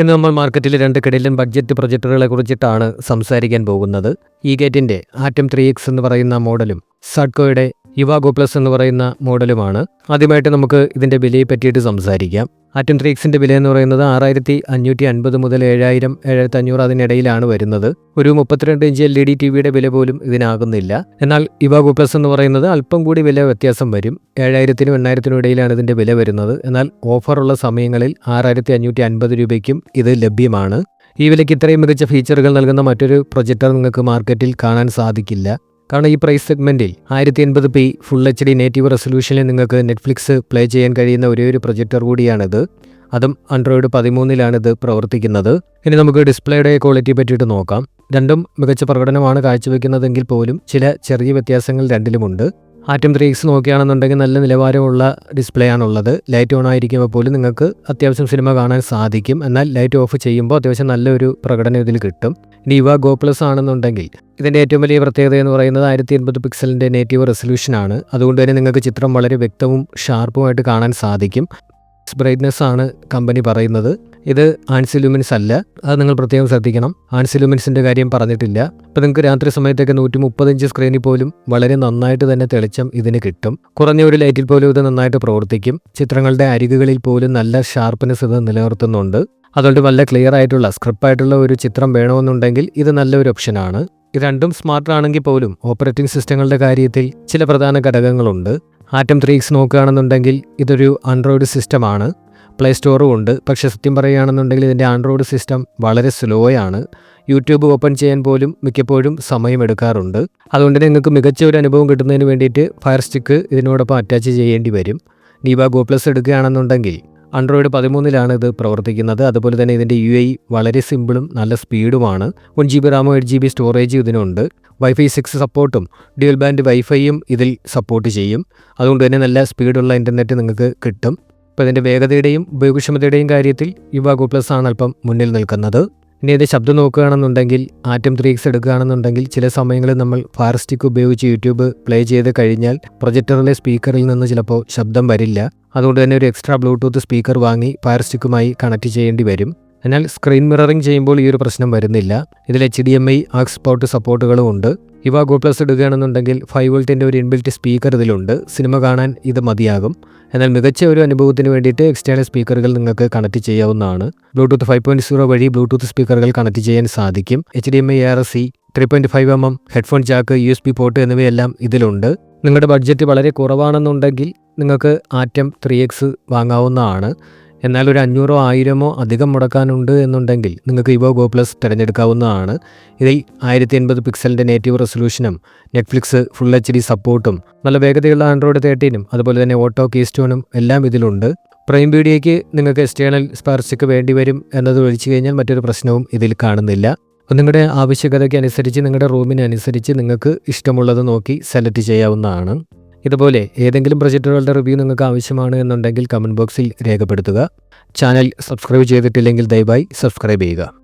ഇന്ന് നമ്മൾ മാർക്കറ്റിൽ രണ്ട് കിടിലൻ ബഡ്ജറ്റ് പ്രൊജക്ടറുകളെ കുറിച്ചിട്ടാണ് സംസാരിക്കാൻ പോകുന്നത്. ഈ ഗേറ്റിന്റെ ആറ്റം ത്രീ എക്സ് എന്ന് പറയുന്ന മോഡലും സഡ്കോയുടെ യുവാഗോ പ്ലസ് എന്ന് പറയുന്ന മോഡലുമാണ്. ആദ്യമായിട്ട് നമുക്ക് ഇതിന്റെ വിലയെ പറ്റിയിട്ട് സംസാരിക്കാം. ആറ്റം ത്രീ എക്സിന്റെ വില എന്ന് പറയുന്നത് ആറായിരത്തി അഞ്ഞൂറ്റി അൻപത് മുതൽ ഏഴായിരം ഏഴായിരത്തി അഞ്ഞൂറ് അതിനിടയിലാണ് വരുന്നത്. ഒരു മുപ്പത്തിരണ്ട് inch L E D T വിയുടെ വില പോലും ഇതിനാകുന്നില്ല. എന്നാൽ ഇവാഗോ പ്ലസ് എന്ന് പറയുന്നത് അല്പം കൂടി വില വ്യത്യാസം വരും. ഏഴായിരത്തിനും എണ്ണായിരത്തിനും ഇടയിലാണ് ഇതിന്റെ വില വരുന്നത്. എന്നാൽ ഓഫറുള്ള സമയങ്ങളിൽ ആറായിരത്തി അഞ്ഞൂറ്റി അൻപത് രൂപയ്ക്കും ഇത് ലഭ്യമാണ്. ഈ വിലയ്ക്ക് ഇത്രയും മികച്ച ഫീച്ചറുകൾ നൽകുന്ന മറ്റൊരു പ്രൊജക്ടർ നിങ്ങൾക്ക് മാർക്കറ്റിൽ കാണാൻ സാധിക്കില്ല. കാരണം ഈ പ്രൈസ് സെഗ്മെന്റിൽ ആയിരത്തി എൺപത് P full H D native റെസൊല്യൂഷനിൽ നിങ്ങൾക്ക് നെറ്റ്ഫ്ലിക്സ് പ്ലേ ചെയ്യാൻ കഴിയുന്ന ഒരേ ഒരു പ്രൊജക്ടർ കൂടിയാണിത്. അതും ആൻഡ്രോയിഡ് പതിമൂന്നിലാണിത് പ്രവർത്തിക്കുന്നത്. ഇനി നമുക്ക് ഡിസ്പ്ലേയുടെ ക്വാളിറ്റി പറ്റിയിട്ട് നോക്കാം. രണ്ടും മികച്ച പ്രകടനമാണ് കാഴ്ചവെക്കുന്നതെങ്കിൽ പോലും ചില ചെറിയ വ്യത്യാസങ്ങൾ രണ്ടിലുമുണ്ട്. ആറ്റം ത്രീ എക്സ് നോക്കുകയാണെന്നുണ്ടെങ്കിൽ നല്ല നിലവാരമുള്ള ഡിസ്പ്ലേ ആണുള്ളത്. ലൈറ്റ് ഓൺ ആയിരിക്കുമ്പോൾ പോലും നിങ്ങൾക്ക് അത്യാവശ്യം സിനിമ കാണാൻ സാധിക്കും. എന്നാൽ ലൈറ്റ് ഓഫ് ചെയ്യുമ്പോൾ അത്യാവശ്യം നല്ലൊരു പ്രകടനം ഇതിൽ കിട്ടും. ഇനി ഇവ ഗോ പ്ലസ് ആണെന്നുണ്ടെങ്കിൽ ഇതിന്റെ ഏറ്റവും വലിയ പ്രത്യേകത എന്ന് പറയുന്നത് ആയിരത്തി എൺപത് പിക്സലിന്റെ നേറ്റീവ് റെസൊല്യൂഷൻ ആണ്. അതുകൊണ്ട് തന്നെ നിങ്ങൾക്ക് ചിത്രം വളരെ വ്യക്തവും ഷാർപ്പുമായിട്ട് കാണാൻ സാധിക്കും. ബ്രൈറ്റ്നെസ് ആണ് കമ്പനി പറയുന്നത്. ഇത് ആൻസിലൂമിൻസ് അല്ല. അത് നിങ്ങൾ പ്രത്യേകം ശ്രദ്ധിക്കണം. ആൻസിലൂമിൻസിന്റെ കാര്യം പറഞ്ഞിട്ടില്ല. അപ്പോൾ നിങ്ങൾക്ക് രാത്രി സമയത്തൊക്കെ നൂറ്റി മുപ്പത്തഞ്ച് സ്ക്രീനിൽ പോലും വളരെ നന്നായിട്ട് തന്നെ തെളിച്ചം ഇതിന് കിട്ടും. കുറഞ്ഞ ഒരു ലൈറ്റിൽ പോലും ഇത് നന്നായിട്ട് പ്രവർത്തിക്കും. ചിത്രങ്ങളുടെ അരികുകളിൽ പോലും നല്ല ഷാർപ്പ്നെസ് ഇത് നിലനിർത്തുന്നുണ്ട്. അതുകൊണ്ട് നല്ല ക്ലിയർ ആയിട്ടുള്ള സ്ക്രിപ്റ്റ് ആയിട്ടുള്ള ഒരു ചിത്രം വേണമെന്നുണ്ടെങ്കിൽ ഇത് നല്ലൊരു ഓപ്ഷനാണ് ഇത് രണ്ടും സ്മാർട്ട് ആണെങ്കിൽ പോലും ഓപ്പറേറ്റിംഗ് സിസ്റ്റങ്ങളുടെ കാര്യത്തിൽ ചില പ്രധാന ഘടകങ്ങളുണ്ട്. ആറ്റം ത്രീ എക്സ് നോക്കുകയാണെന്നുണ്ടെങ്കിൽ ഇതൊരു ആൻഡ്രോയിഡ് സിസ്റ്റമാണ് പ്ലേ സ്റ്റോറും ഉണ്ട്. പക്ഷെ സത്യം പറയുകയാണെന്നുണ്ടെങ്കിൽ ഇതിന്റെ ആൻഡ്രോയിഡ് സിസ്റ്റം വളരെ സ്ലോ ആണ് യൂട്യൂബ് ഓപ്പൺ ചെയ്യാൻ പോലും മിക്കപ്പോഴും സമയമെടുക്കാറുണ്ട് അതുകൊണ്ട് നിങ്ങൾക്ക് മികച്ച ഒരു അനുഭവം കിട്ടുന്നതിന് വേണ്ടിയിട്ട് ഫയർ സ്റ്റിക്ക് ഇതിനോടൊപ്പം അറ്റാച്ച് ചെയ്യേണ്ടി വരും. നീവ ഗോ പ്ലസ് എടുക്കുകയാണെന്നുണ്ടെങ്കിൽ ആൻഡ്രോയിഡ് പതിമൂന്നിലാണ് ഇത് പ്രവർത്തിക്കുന്നത്. അതുപോലെ തന്നെ ഇതിന്റെ യു ഐ വളരെ സിമ്പിളും നല്ല സ്പീഡുമാണ് വൺ ജി ബി റാമോ എയ്റ്റ് ജി ബി സ്റ്റോറേജ് ഇതിനുണ്ട്. വൈഫൈ സിക്സ് സപ്പോർട്ടും ഡ്യുവൽ ബാൻഡ് വൈഫൈയും ഇതിൽ സപ്പോർട്ട് ചെയ്യും. അതുകൊണ്ട് തന്നെ നല്ല സ്പീഡുള്ള ഇന്റർനെറ്റ് നിങ്ങൾക്ക് കിട്ടും. അപ്പോൾ ഇതിന്റെ വേഗതയുടെയും ഉപയോഗക്ഷമതയുടെയും കാര്യത്തിൽ യുവാഗോ പ്ലസ് ആണ് അല്പം മുന്നിൽ നിൽക്കുന്നത്. ഇനി ഇത് ശബ്ദം നോക്കുകയാണെന്നുണ്ടെങ്കിൽ ആറ്റം ത്രീ എക്സ് എടുക്കുകയാണെന്നുണ്ടെങ്കിൽ ചില സമയങ്ങളിൽ നമ്മൾ ഫയർ സ്റ്റിക്ക് ഉപയോഗിച്ച് യൂട്യൂബ് പ്ലേ ചെയ്ത് കഴിഞ്ഞാൽ പ്രൊജക്ടറിലെ സ്പീക്കറിൽ നിന്ന് ചിലപ്പോൾ ശബ്ദം വരില്ല. അതുകൊണ്ട് തന്നെ ഒരു എക്സ്ട്രാ ബ്ലൂടൂത്ത് സ്പീക്കർ വാങ്ങി ഫയർ സ്റ്റിക്കുമായി കണക്ട് ചെയ്യേണ്ടി വരും. എന്നാൽ സ്ക്രീൻ മിററിംഗ് ചെയ്യുമ്പോൾ ഈ ഒരു പ്രശ്നം വരുന്നില്ല. ഇതിൽ H D M I aux port സപ്പോർട്ടുകളും ഉണ്ട്. ഇവ ഗോ പ്ലസ് എടുക്കുകയാണെന്നുണ്ടെങ്കിൽ ഫൈവ് വോൾട്ടിന്റെ ഒരു ഇൻബിൽറ്റ് സ്പീക്കർ ഇതിലുണ്ട്. സിനിമ കാണാൻ ഇത് മതിയാകും. എന്നാൽ മികച്ച ഒരു അനുഭവത്തിന് വേണ്ടിയിട്ട് എക്സ്റ്റേണൽ സ്പീക്കറുകൾ നിങ്ങൾക്ക് കണക്ട് ചെയ്യാവുന്നതാണ്. ബ്ലൂടൂത്ത് ഫൈവ് പോയിന്റ് സീറോ വഴി ബ്ലൂടൂത്ത് സ്പീക്കറുകൾ കണക്ട് ചെയ്യാൻ സാധിക്കും. H D M I R S C three point five M M headphone jack U S B port എന്നിവയെല്ലാം ഇതിലുണ്ട്. നിങ്ങളുടെ ബഡ്ജറ്റ് വളരെ കുറവാണെന്നുണ്ടെങ്കിൽ നിങ്ങൾക്ക് ആറ്റം ത്രീ എക്സ് വാങ്ങാവുന്നതാണ്. എന്നാൽ ഒരു അഞ്ഞൂറോ ആയിരമോ അധികം മുടക്കാനുണ്ട് എന്നുണ്ടെങ്കിൽ നിങ്ങൾക്ക് ഇവോ ഗോ പ്ലസ് തിരഞ്ഞെടുക്കാവുന്നതാണ്. ഇതിൽ ആയിരത്തി എൺപത് പിക്സലിന്റെ നേറ്റീവ് റെസൊല്യൂഷനും നെറ്റ്ഫ്ലിക്സ് ഫുൾ എച്ച് ഡി സപ്പോർട്ടും നല്ല വേഗതയുള്ള ആൻഡ്രോയിഡ് തേർട്ടീനും അതുപോലെ തന്നെ ഓട്ടോ കീസ്റ്റോണും എല്ലാം ഇതിലുണ്ട്. പ്രൈം വീഡിയോയ്ക്ക് നിങ്ങൾക്ക് എക്സ്റ്റേണൽ സ്പാർസിക്ക് വേണ്ടി വരും എന്നത് ഒഴിച്ചു കഴിഞ്ഞാൽ മറ്റൊരു പ്രശ്നവും ഇതിൽ കാണുന്നില്ല. അപ്പോൾ നിങ്ങളുടെ ആവശ്യകതയ്ക്ക് അനുസരിച്ച് നിങ്ങളുടെ റൂമിനനുസരിച്ച് നിങ്ങൾക്ക് ഇഷ്ടമുള്ളത് നോക്കി സെലക്ട് ചെയ്യാവുന്നതാണ്. ഇതുപോലെ ഏതെങ്കിലും പ്രൊജക്റ്റുകളുടെ റിവ്യൂ നിങ്ങൾക്ക് ആവശ്യമാണ് എന്നുണ്ടെങ്കിൽ കമന്റ് ബോക്സിൽ രേഖപ്പെടുത്തുക. ചാനൽ സബ്സ്ക്രൈബ് ചെയ്തിട്ടില്ലെങ്കിൽ ദയവായി സബ്സ്ക്രൈബ് ചെയ്യുക.